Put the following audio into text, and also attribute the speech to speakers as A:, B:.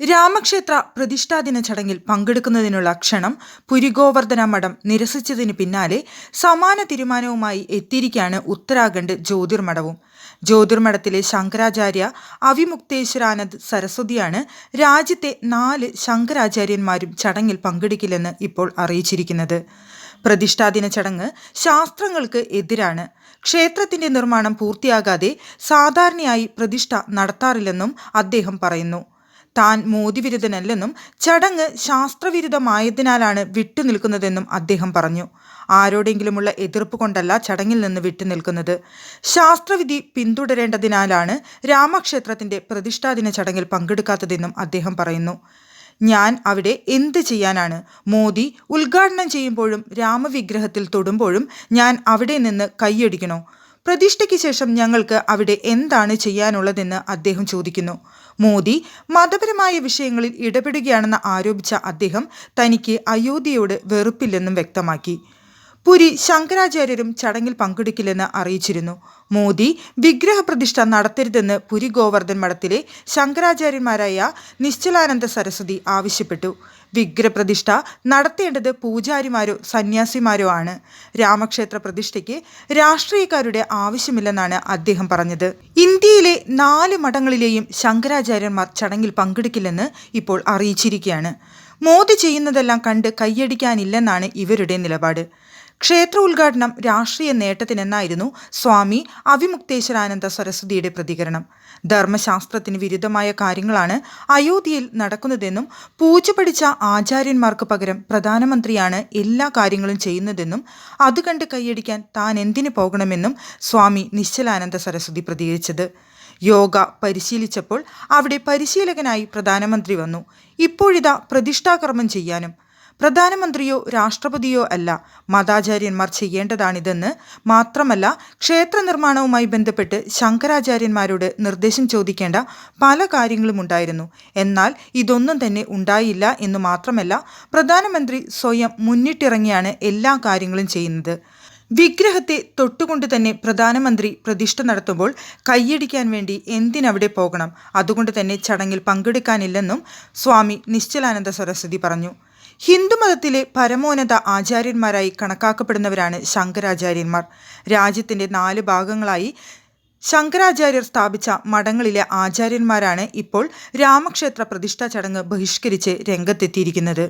A: രാമക്ഷേത്ര പ്രതിഷ്ഠാദിന ചടങ്ങിൽ പങ്കെടുക്കുന്നതിനുള്ള ക്ഷണം പുരിഗോവർദ്ധന മഠം നിരസിച്ചതിന് പിന്നാലെ സമാന തീരുമാനവുമായി എത്തിയിരിക്കുകയാണ് ഉത്തരാഖണ്ഡ് ജ്യോതിർമഠവും. ജ്യോതിർമഠത്തിലെ ശങ്കരാചാര്യ അവിമുക്തേശ്വരാനന്ദ് സരസ്വതിയാണ് രാജ്യത്തെ നാല് ശങ്കരാചാര്യന്മാരും ചടങ്ങിൽ പങ്കെടുക്കില്ലെന്ന് ഇപ്പോൾ അറിയിച്ചിരിക്കുന്നത്. പ്രതിഷ്ഠാദിന ചടങ്ങ് ശാസ്ത്രങ്ങൾക്ക് എതിരാണ്. ക്ഷേത്രത്തിന്റെ നിർമ്മാണം പൂർത്തിയാകാതെ സാധാരണയായി പ്രതിഷ്ഠ നടത്താറില്ലെന്നും അദ്ദേഹം പറയുന്നു. താൻ മോദി വിരുദ്ധനല്ലെന്നും ചടങ്ങ് ശാസ്ത്രവിരുദ്ധമായതിനാലാണ് വിട്ടുനിൽക്കുന്നതെന്നും അദ്ദേഹം പറഞ്ഞു. ആരോടെങ്കിലുമുള്ള എതിർപ്പ് കൊണ്ടല്ല ചടങ്ങിൽ നിന്ന് വിട്ടുനിൽക്കുന്നത്. ശാസ്ത്രവിധി പിന്തുടരേണ്ടതിനാലാണ് രാമക്ഷേത്രത്തിന്റെ പ്രതിഷ്ഠാദിന ചടങ്ങിൽ പങ്കെടുക്കാത്തതെന്നും അദ്ദേഹം പറയുന്നു. ഞാൻ അവിടെ എന്ത് ചെയ്യാനാണ്? മോദി ഉദ്ഘാടനം ചെയ്യുമ്പോഴും രാമവിഗ്രഹത്തിൽ തൊടുമ്പോഴും ഞാൻ അവിടെ നിന്ന് കൈയടിക്കണോ? പ്രതിഷ്ഠയ്ക്ക് ശേഷം ഞങ്ങൾക്ക് അവിടെ എന്താണ് ചെയ്യാനുള്ളതെന്ന് അദ്ദേഹം ചോദിക്കുന്നു. മോദി മതപരമായ വിഷയങ്ങളിൽ ഇടപെടുകയാണെന്ന് ആരോപിച്ച അദ്ദേഹം തനിക്ക് അയോധ്യയോട് വെറുപ്പില്ലെന്നും വ്യക്തമാക്കി. പുരി ശങ്കരാചാര്യരും ചടങ്ങിൽ പങ്കെടുക്കില്ലെന്ന് അറിയിച്ചിരുന്നു. മോദി വിഗ്രഹപ്രതിഷ്ഠ നടത്തരുതെന്ന് പുരി ഗോവർദ്ധൻ മഠത്തിലെ ശങ്കരാചാര്യന്മാരായ നിശ്ചലാനന്ദ സരസ്വതി ആവശ്യപ്പെട്ടു. വിഗ്രഹപ്രതിഷ്ഠ നടത്തേണ്ടത് പൂജാരിമാരോ സന്യാസിമാരോ ആണ്. രാമക്ഷേത്ര പ്രതിഷ്ഠയ്ക്ക് രാഷ്ട്രീയക്കാരുടെ ആവശ്യമില്ലെന്നാണ് അദ്ദേഹം പറഞ്ഞത്. ഇന്ത്യയിലെ നാല് മഠങ്ങളിലെയും ശങ്കരാചാര്യന്മാർ ചടങ്ങിൽ പങ്കെടുക്കില്ലെന്ന് ഇപ്പോൾ അറിയിച്ചിരിക്കുകയാണ്. മോദി ചെയ്യുന്നതെല്ലാം കണ്ട് കൈയടിക്കാനില്ലെന്നാണ് ഇവരുടെ നിലപാട്. ക്ഷേത്ര ഉദ്ഘാടനം രാഷ്ട്രീയ നേട്ടത്തിനെന്നായിരുന്നു സ്വാമി അവിമുക്തേശ്വരാനന്ദ സരസ്വതിയുടെ പ്രതികരണം. ധർമ്മശാസ്ത്രത്തിന് വിരുദ്ധമായ കാര്യങ്ങളാണ് അയോധ്യയിൽ നടക്കുന്നതെന്നും പൂജ പഠിച്ച ആചാര്യന്മാർക്ക് പകരം പ്രധാനമന്ത്രിയാണ് എല്ലാ കാര്യങ്ങളും ചെയ്യുന്നതെന്നും അത് കണ്ട് കൈയടിക്കാൻ താൻ എന്തിനു പോകണമെന്നും സ്വാമി നിശ്ചലാനന്ദ സരസ്വതി പ്രതികരിച്ചത്. യോഗ പരിശീലിച്ചപ്പോൾ അവിടെ പരിശീലകനായി പ്രധാനമന്ത്രി വന്നു. ഇപ്പോഴിതാ പ്രതിഷ്ഠാകർമ്മം ചെയ്യാനും പ്രധാനമന്ത്രിയോ രാഷ്ട്രപതിയോ അല്ല. മതാചാര്യന്മാർ ചെയ്യേണ്ടതാണിതെന്ന് മാത്രമല്ല ക്ഷേത്ര നിർമ്മാണവുമായി ബന്ധപ്പെട്ട് ശങ്കരാചാര്യന്മാരോട് നിർദ്ദേശം ചോദിക്കേണ്ട പല കാര്യങ്ങളും ഉണ്ടായിരുന്നു. എന്നാൽ ഇതൊന്നും തന്നെ ഉണ്ടായില്ല എന്ന് മാത്രമല്ല പ്രധാനമന്ത്രി സ്വയം മുന്നിട്ടിറങ്ങിയാണ് എല്ലാ കാര്യങ്ങളും ചെയ്യുന്നത്. വിഗ്രഹത്തെ തൊട്ടുകൊണ്ട് തന്നെ പ്രധാനമന്ത്രി പ്രതിഷ്ഠ നടത്തുമ്പോൾ കൈയടിക്കാൻ വേണ്ടി എന്തിനവിടെ പോകണം? അതുകൊണ്ട് തന്നെ ചടങ്ങിൽ പങ്കെടുക്കാനില്ലെന്നും സ്വാമി നിശ്ചലാനന്ദ സരസ്വതി പറഞ്ഞു. ഹിന്ദുമതത്തിലെ പരമോന്നത ആചാര്യന്മാരായി കണക്കാക്കപ്പെടുന്നവരാണ് ശങ്കരാചാര്യന്മാർ. രാജ്യത്തിന്റെ നാല് ഭാഗങ്ങളായി ശങ്കരാചാര്യർ സ്ഥാപിച്ച മഠങ്ങളിലെ ആചാര്യന്മാരാണ് ഇപ്പോൾ രാമക്ഷേത്ര പ്രതിഷ്ഠാ ചടങ്ങ് ബഹിഷ്കരിച്ച് രംഗത്തെത്തിയിരിക്കുന്നത്.